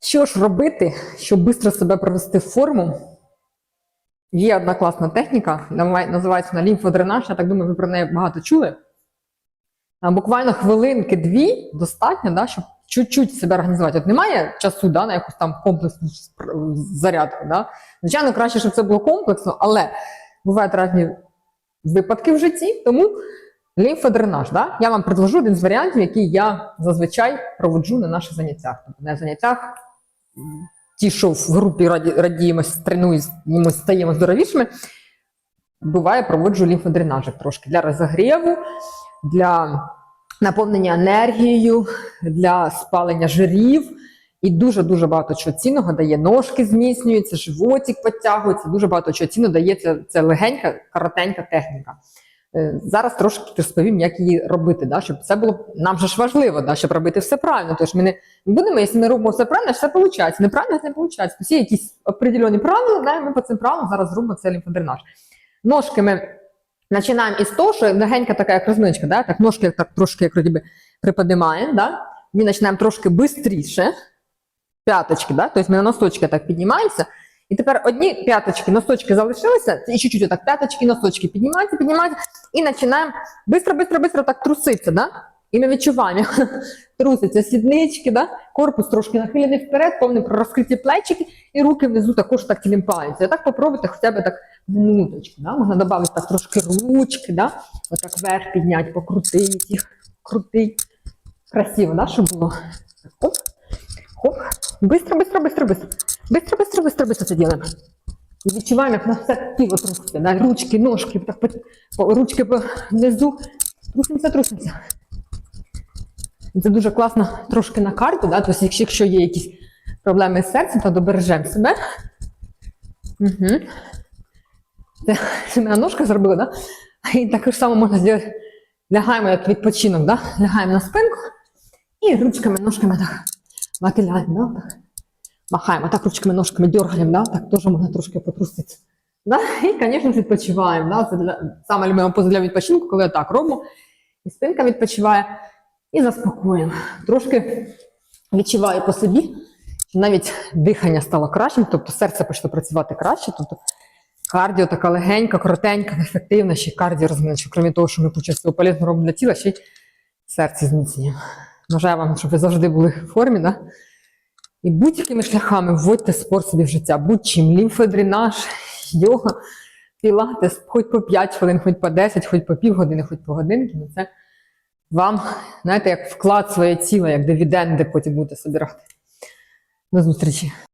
Що ж робити, щоб швидко себе привести в форму? Є одна класна техніка, називається вона лімфодренаж. Я так думаю, ви про неї багато чули. Буквально хвилинки-дві достатньо, да, щоб чуть-чуть себе організувати. От немає часу да, на якусь там комплексну зарядку. Да? Звичайно, краще, щоб це було комплексно, але бувають різні випадки в житті, тому лімфодренаж. Да? Я вам предложу один з варіантів, який я зазвичай проводжу на наших заняттях. Тобто на заняттях ті, що в групі раді, радіємось, тренуємось, стаємо здоровішими, буває, проводжу лімфодренажик трошки для розогріву, для наповнення енергією, для спалення жирів. І дуже-дуже багато чого цінного дає. Ножки зміцнюються, животик підтягується, дуже багато чого цінного дає це, це легенька, коротенька техніка. Е, Зараз трошки розповім, як її робити, да, щоб це було нам же ж важливо, да, щоб робити все правильно. Тож ми не будемо, якщо ми робимо все правильно, все виходить. Неправильно не виходить. Всі якісь определені правила, да, ми по цим правилам зараз зробимо це лімфодренаж. Ножки ми починаємо із того, що легенька така як розминочка, да, так ножки так трошки як вроді би, приподнимаємо, да, ми починаємо трошки швидше, п'яточки, да, тобто ми на носочки так піднімаємося, і тепер одні п'яточки, носочки залишилися, і чуть-чуть отак п'яточки, носочки піднімаються, піднімаються, і починаємо бистро, бистро, бистро так труситися, да? І ми відчуваємо, як трусяться сіднички, да? корпус трошки нахилений вперед, повні розкриті плечики, і руки внизу також так тілімпаються. І так попробуйте хоча б так минуточку. Да? Можна додати так трошки ручки, да? отак вверх підняти, покрутити їх, крутить. Красиво, да? щоб було. Так, Хоп, хоп. Быстро, быстро, быстро, быстро. Быстро, быстро, быстро, быстро це делаем. Відчуваємо, як на все тіло труситься, да? ручки, ножки, так, ручки внизу. Трусимося, трусимося. Це дуже класно трошки на карту, да? тобто, якщо, є якісь проблеми з серцем, то добережемо себе. Угу. Це, це ми на ножках зробили, да? І так само можна зробити. Лягаємо як відпочинок, да? лягаємо на спинку і ручками, ножками так макеляємо, да? Махаємо так ручками, ножками дергаємо, да? так теж можна трошки потруситися. Да? І, звісно, відпочиваємо. Да? Це для, саме любима поза для відпочинку, коли я так робимо. І спинка відпочиває і заспокоюємо. Трошки відчуваю по собі, що навіть дихання стало кращим, тобто серце почало працювати краще. Тобто кардіо така легенька, коротенька, ефективна, ще й кардіо розміночка. Крім того, що ми кучу всього полезного робимо для тіла, ще й серце зміцнюємо. Бажаю вам, щоб ви завжди були в формі, да? І будь-якими шляхами вводьте спорт собі в життя, будь-чим, лімфодренаж, йога, пілатес, хоч по 5 хвилин, хоч по 10, хоч по півгодини, хоч по годинки. Ну це вам, знаєте, як вклад своє тіло, як дивіденди потім будете собирати. До зустрічі!